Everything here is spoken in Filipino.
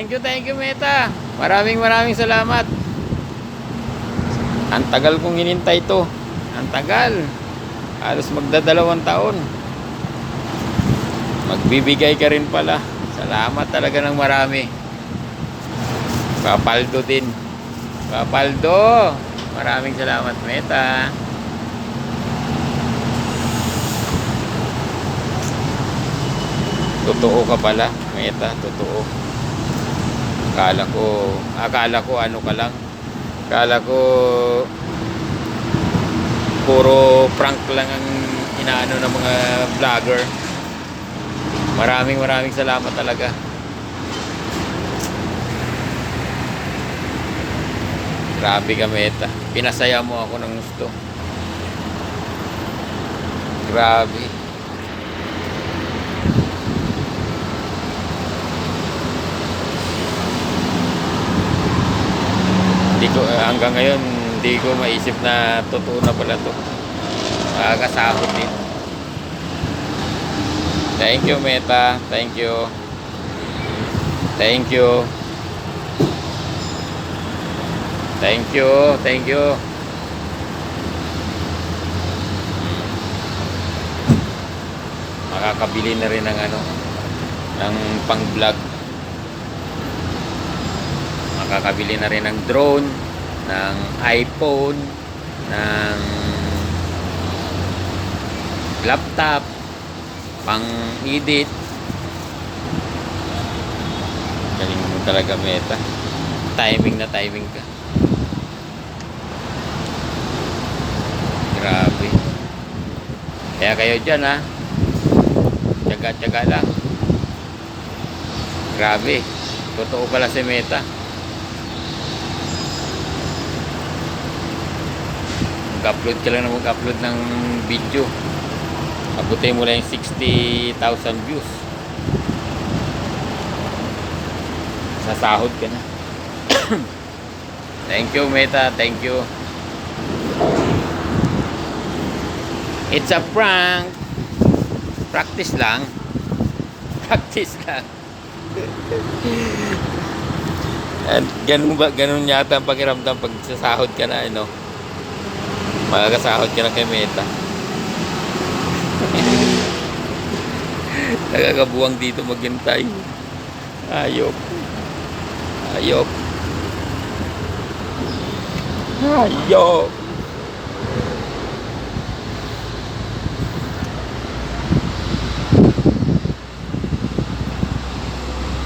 Thank you, thank you, Meta. Maraming maraming salamat. Ang tagal kong hinintay to. Ang tagal. Halos magdadalawang taon. Magbibigay ka rin pala. Salamat talaga ng marami. Papaldo din. Papaldo. Maraming salamat, Meta. Totoo ka pala, Meta. Totoo. Akala ko, akala ko ano ka lang. Akala ko puro prank lang ang inaano ng mga vlogger. Maraming maraming salamat talaga. Grabe ka, Meta. Pinasaya mo ako ng gusto. Grabe. Hindi ko, eh, hanggang ngayon, hindi ko maisip na totoo na pala to. Makakasahod din. Thank you, Meta. Thank you. Thank you. Thank you. Thank you. Makakabili na rin ng ano, ng pang-vlog. Makakabili na rin ng drone, ng iPhone, ng laptop, pang-edit. Galing mo talaga, Meta. Timing na timing ka. Grabe. Kaya kayo dyan ha. Tsaga-tsaga lang. Grabe. Totoo pala si Meta. Mag-upload ka lang na mag-upload ng video. Abutin mo lang yung 60,000 views. Sasahod ka na. Thank you, Meta. Thank you. It's a prank. Practice lang. Practice lang. At ganun ba, ganun yata ang pakiramdam pag sasahod ka na, ano? Makakasahod ka na kay Meta. Nagagabuwang dito maghintay. Ayok. Ayok. Ayok.